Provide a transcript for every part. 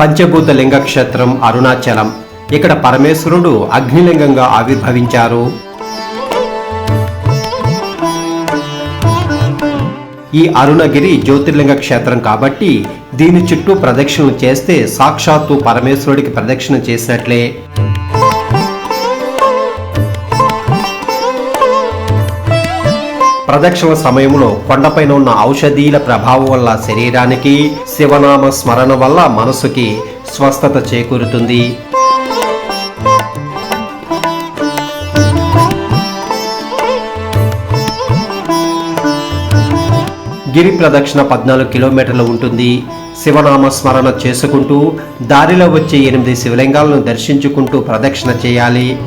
పంచభూత లింగక్షేత్రం అరుణాచలం. ఇక్కడ పరమేశ్వరుడు అగ్నిలింగంగా ఆవిర్భవించారు. ఈ అరుణగిరి జ్యోతిర్లింగ క్షేత్రం కాబట్టి దీని చుట్టూ ప్రదక్షిణలు చేస్తే సాక్షాత్తు పరమేశ్వరుడికి ప్రదక్షిణ చేసినట్లే. ప్రదక్షిణ సమయంలో కొండపైన ఉన్న ఔషధీల ప్రభావం వల్ల శరీరానికి శివనామ స్మరణ వల్ల మనసుకి స్వస్థత చేకూరుతుంది. గిరి ప్రదక్షిణ పద్నాలుగు కిలోమీటర్లు ఉంటుంది. శివనామ స్మరణ చేసుకుంటూ దారిలో వచ్చే ఎనిమిది శివలింగాలను దర్శించుకుంటూ ప్రదక్షిణ చేయాలి.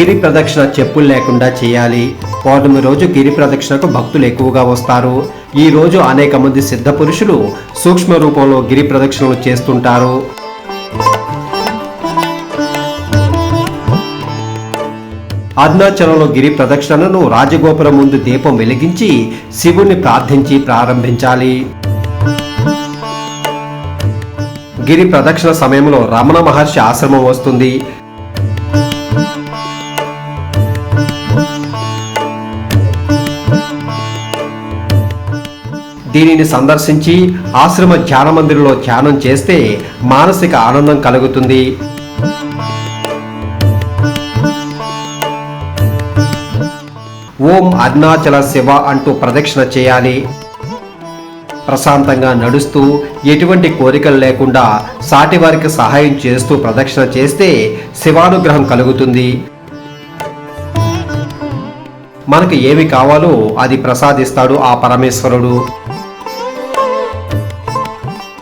గిరి ప్రదక్షిణ చెప్పులు లేకుండా చేయాలి. పౌర్ణమి రోజు గిరి ప్రదక్షిణకు భక్తులు ఎక్కువగా వస్తారు. ఈ రోజు అనేక మంది సిద్ధ పురుషులు సూక్ష్మ రూపంలో గిరి ప్రదక్షిణలు చేస్తుంటారు. అరుణాచలంలో గిరి ప్రదక్షిణను రాజగోపురం ముందు దీపం వెలిగించి శివుణ్ణి ప్రార్థించి ప్రారంభించాలి. గిరి ప్రదక్షిణ సమయంలో రమణ మహర్షి ఆశ్రమం వస్తుంది. దీనిని సందర్శించి ఆశ్రమ ధ్యాన మందిరంలో ధ్యానం చేస్తే మానసిక ఆనందం కలుగుతుంది. ఓం అరుణాచల శివ అంటూ ప్రదక్షిణ చేయాలి. ప్రశాంతంగా నడుస్తూ ఎటువంటి కోరికలు లేకుండా సాటివారికి సహాయం చేస్తూ ప్రదక్షిణ చేస్తే శివానుగ్రహం కలుగుతుంది. మనకు ఏమి కావాలో అది ప్రసాదిస్తాడు ఆ పరమేశ్వరుడు.